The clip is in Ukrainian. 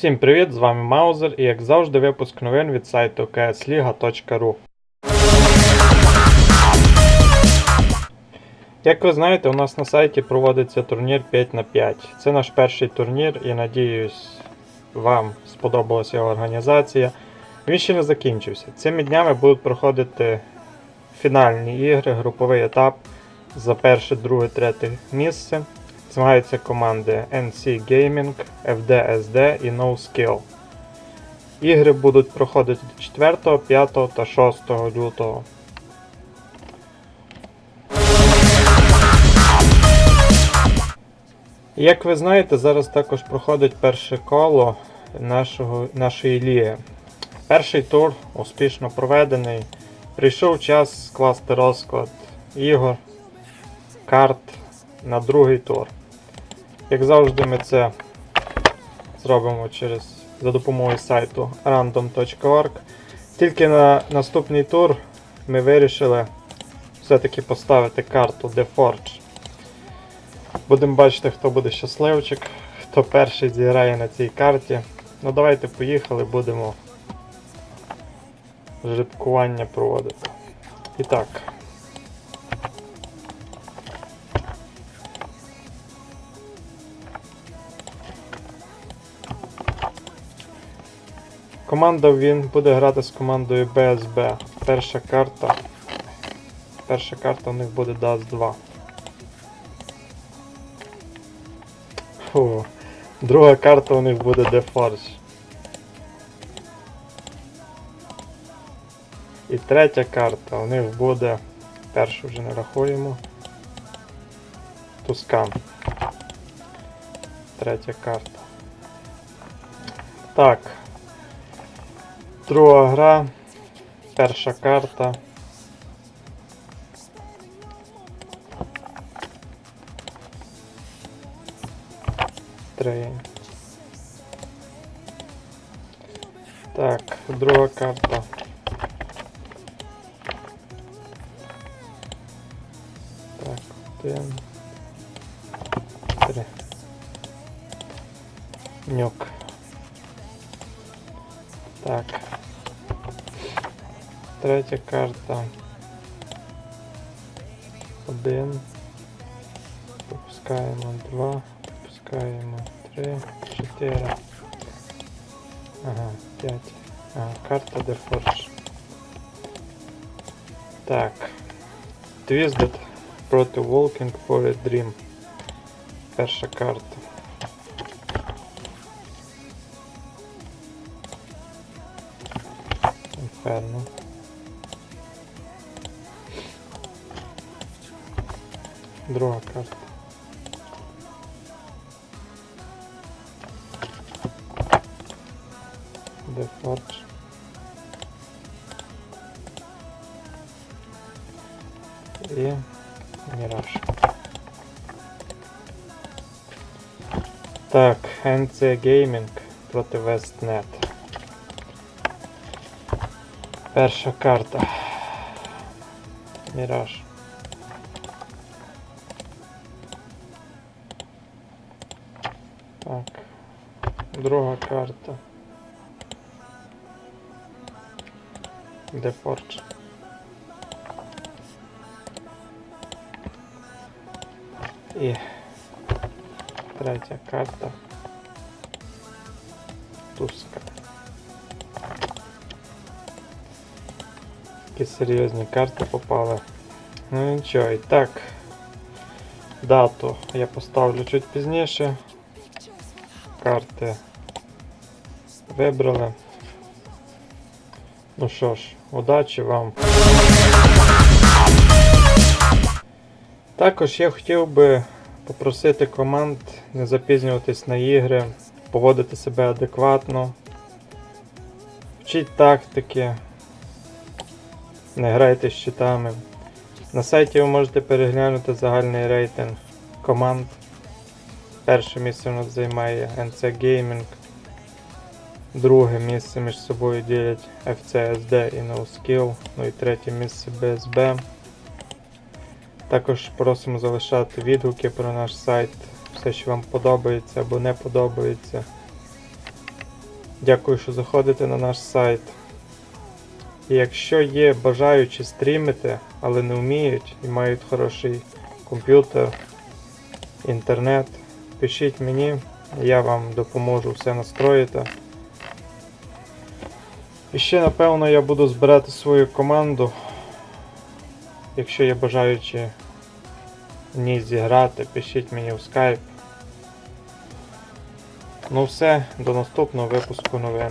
Всім привіт, з вами Маузер і як завжди випуск новин від сайту ksliga.ru. Як ви знаєте, у нас на сайті проводиться турнір 5 на 5 Це наш перший турнір і надіюсь, вам сподобалася його організація. Він ще не закінчився. Цими днями будуть проходити фінальні ігри, груповий етап за перше, друге, третє місце. Змагаються команди NC Gaming, FDSD і No Skill. Ігри будуть проходити 4, 5 та 6 лютого. Як ви знаєте, зараз також проходить перше коло нашого, нашої ліги. Перший тур успішно проведений. Прийшов час скласти розклад ігор, карт на другий тур. Як завжди, ми це зробимо через, за допомогою сайту random.org. Тільки на наступний тур ми вирішили все-таки поставити карту The Forge. Будемо бачити, хто буде щасливчик, хто перший зіграє на цій карті. Ну давайте поїхали, будемо жеребкування проводити. І так. Команда він буде грати з командою BSB. Перша карта. Перша карта у них буде DAS 2. Фу. Друга карта у них буде DeForge. І третя карта у них буде. Першу вже не рахуємо. Тускан. Третя карта. Так. Друга гра. Перша карта. Три. Так, друга карта. Так, один. Три. Нюк. Так Третя карта. Один. Пропускаємо два. Пропускаємо три. Чотири. Ага, п'ять. Ага, карта Дефорж. Так. Twisted проти Walking for a Dream. Перша карта. Інферно. Друга карта. Дефордж. І Міраж. Так, NC Gaming проти Westnet. Перша карта. Міраж. Так. Друга карта. Депорч. І третя карта. Туска. Такі серйозні карти попали. Ну нічого, і так. Дату я поставлю чуть пізніше. Карти вибрали. Ну що ж, удачі вам. Також я хотів би попросити команд не запізнюватись на ігри, поводити себе адекватно, вчіть тактики, не грайте з щитами. На сайті ви можете переглянути загальний рейтинг команд. Перше місце у нас займає NC Gaming. Друге місце між собою ділять FCSD і NoSkill. Ну і третє місце BSB. Також просимо залишати відгуки про наш сайт, все, що вам подобається або не подобається. Дякую, що заходите на наш сайт. І якщо є бажаючі стрімити, але не вміють і мають хороший комп'ютер, інтернет, пишіть мені, я вам допоможу все настроїти. І ще напевно я буду збирати свою команду. Якщо є бажаючі в ній зіграти, пишіть мені в Skype. Ну все, до наступного випуску новин.